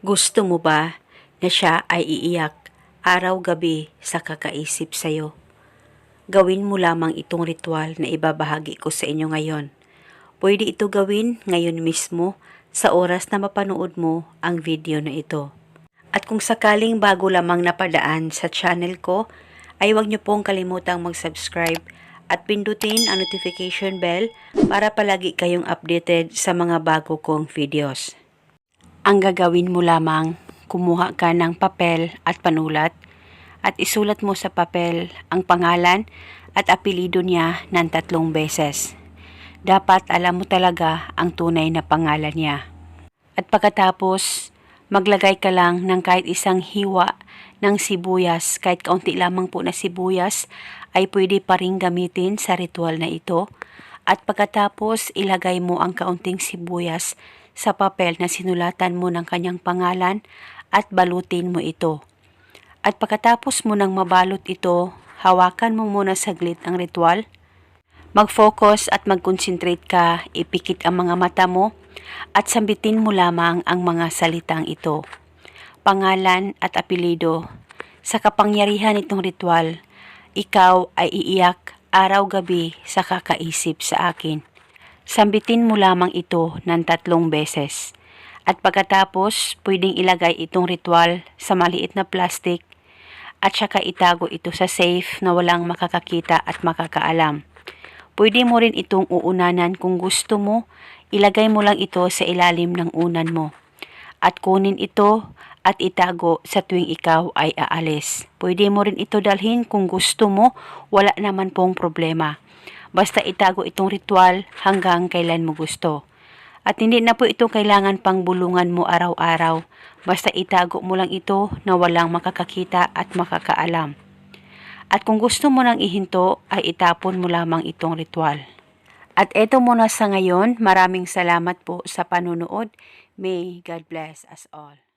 Gusto mo ba na siya ay iiyak araw-gabi sa kakaisip sa'yo? Gawin mo lamang itong ritual na ibabahagi ko sa inyo ngayon. Pwede ito gawin ngayon mismo sa oras na mapanood mo ang video na ito. At kung sakaling bago lamang napadaan sa channel ko, ay huwag niyo pong kalimutang mag-subscribe at pindutin ang notification bell para palagi kayong updated sa mga bago kong videos. Ang gagawin mo lamang, kumuha ka ng papel at panulat at isulat mo sa papel ang pangalan at apelido niya ng tatlong beses. Dapat alam mo talaga ang tunay na pangalan niya. At pagkatapos, maglagay ka lang ng kahit isang hiwa ng sibuyas, kahit kaunti lamang po na sibuyas, ay pwede pa rin gamitin sa ritual na ito. At pagkatapos, ilagay mo ang kaunting sibuyas sa papel na sinulatan mo ng kanyang pangalan at balutin mo ito. At pagkatapos mo nang mabalot ito, hawakan mo muna saglit ang ritual. Mag-focus at mag-concentrate ka, ipikit ang mga mata mo at sambitin mo lamang ang mga salitang ito. Pangalan at apelido. Sa kapangyarihan nitong ritual, ikaw ay iiyak araw-gabi sa kakaisip sa akin. Sambitin mo lamang ito ng tatlong beses. At pagkatapos, pwedeng ilagay itong ritual sa maliit na plastic at saka itago ito sa safe na walang makakakita at makakaalam. Pwede mo rin itong uunanan kung gusto mo, ilagay mo lang ito sa ilalim ng unan mo. At kunin ito at itago sa tuwing ikaw ay aalis. Pwede mo rin ito dalhin kung gusto mo, wala naman pong problema. Basta itago itong ritual hanggang kailan mo gusto. At hindi na po ito kailangan pang bulungan mo araw-araw. Basta itago mo lang ito na walang makakakita at makakaalam. At kung gusto mo nang ihinto, ay itapon mo lamang itong ritual. At eto muna sa ngayon, maraming salamat po sa panunood. May God bless us all.